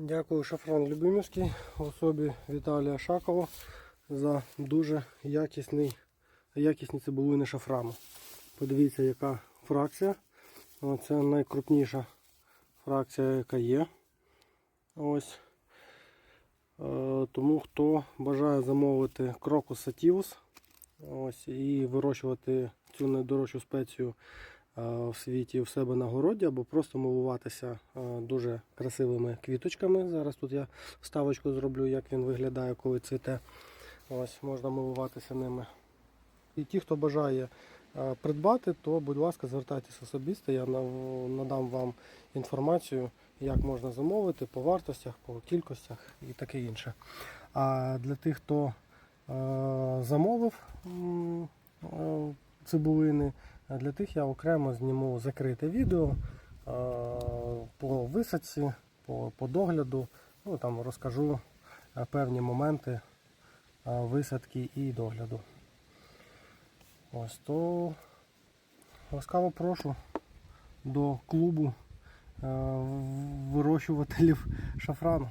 Дякую Шафран Любимівський особі Віталія Шакова за дуже якісний, якісні цибулини шафрану. Подивіться, яка фракція. Це найкрупніша фракція, яка є. Ось. Е, Тому хто бажає замовити крокус сатівус ось, і вирощувати цю найдорожчу спецію в світі в себе на городі, або просто милуватися е, дуже красивими квіточками. Зараз тут я вставочку зроблю, як він виглядає, коли цвіте. Ось можна милуватися ними. І ті, хто бажає е, придбати, то будь ласка, звертайтеся особисто. Я надам вам інформацію, як можна замовити по вартостях, по кількостях і таке інше. А для тих, хто е, замовив е, цибулини, для тих я окремо зніму закрите відео е, по висадці, по, догляду. Ну, там розкажу е, певні моменти е, висадки і догляду. Ось то ласкаво прошу до клубу вирощувателів шафрану.